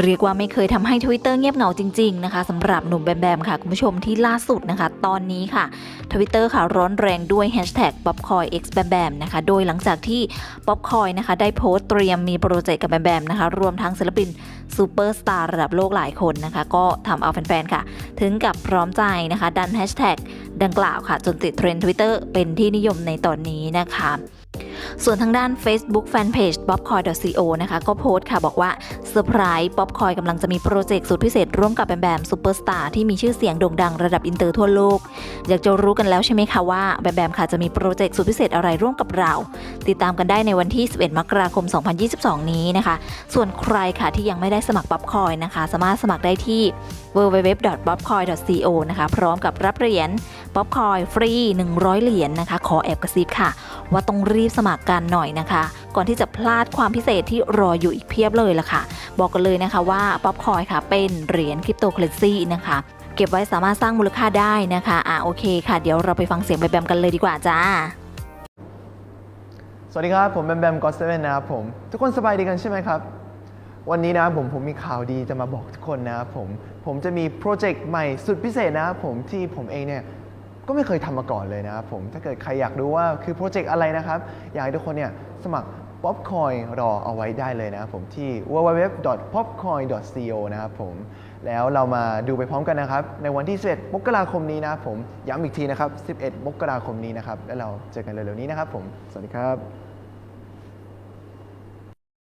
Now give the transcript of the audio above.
เรียกว่าไม่เคยทำให้ Twitter เงียบเหงาจริงๆนะคะสำหรับหนุ่มแบมแบมค่ะ คุณผู้ชมที่ล่าสุดนะคะ ตอนนี้ค่ะ Twitter ค่ะร้อนแรงด้วย Hashtag Popcoin x แบมแบมนะคะ โดยหลังจากที่ Popcoin นะคะ ได้โพสต์เตรียมมีโปรเจกต์กับแบมแบมนะคะ รวมทั้งศิลปินซูเปอร์สตาร์ระดับโลกหลายคนนะคะ ก็ทำเอาแฟนๆค่ะ ถึงกับพร้อมใจนะคะ ดัน Hashtag ดังกล่าวค่ะ จนติดเทรนด์ Twitter เป็นที่นิยมในตอนนี้นะคะ ส่วนทางด้าน Facebook Fanpage popcoin.co นะคะ ก็โพสต์ค่ะบอกว่าเซอร์ไพรส์ popcoin กำลังจะมีโปรเจกต์สุดพิเศษร่วมกับแบมแบมซูเปอร์สตาร์ที่มีชื่อเสียงโด่งดังระดับอินเตอร์ทั่วโลก อยากจะรู้กันแล้วใช่ไหมคะว่าแบมแบมค่ะจะมีโปรเจกต์สุดพิเศษอะไรร่วมกับเรา ติดตามกันได้ในวันที่ 11 มกราคม 2022 นี้นะคะ ส่วนใครค่ะที่ยังไม่ได้สมัคร popcoin นะคะ สามารถสมัครได้ที่ www.popcoin.co นะคะ พร้อมกับรับเหรียญ popcoin ฟรี 100 เหรียญนะคะ ขอแอบกระซิบค่ะ ว่าต้องรีบสมัครกันหน่อยนะคะ ก่อนที่จะพลาดความพิเศษที่รออยู่อีกเพียบเลยล่ะค่ะ บอกกันเลยนะคะว่า popcoin ค่ะเป็นเหรียญคริปโตเคอเรนซีนะคะ เก็บไว้สามารถสร้างมูลค่าได้นะคะอะโอเคค่ะ เดี๋ยวเราไปฟังเสียงแบมๆกันเลยดีกว่าจ้าสวัสดีครับ ผมแบมแบมก็อตเซเว่นนะครับผม ทุกคนสบายดีกันใช่ไหมครับ วันนี้นะครับผมผมมีข่าวดีจะมาบอกทุกคนนะครับผม ผมจะมีโปรเจกต์ใหม่สุดพิเศษนะครับผมที่ผมเองเนี่ย ก็ไม่เคยทำมาก่อนเลยนะครับผมถ้าเกิดใครอยากรู้ว่าคือโปรเจกต์อะไรนะครับ อยากให้ทุกคนเนี่ยสมัคร Popcoin รอเอาไว้ได้เลยนะครับผมที่ www.popcoin.co นะครับผมแล้วเรามาดูไปพร้อมกันนะครับ ในวันที่ 11 มกราคมนี้นะครับผมย้ำอีกทีนะครับ 11 มกราคมนี้นะครับ แล้วเราเจอกันเร็วๆนี้นะครับผม สวัสดีครับ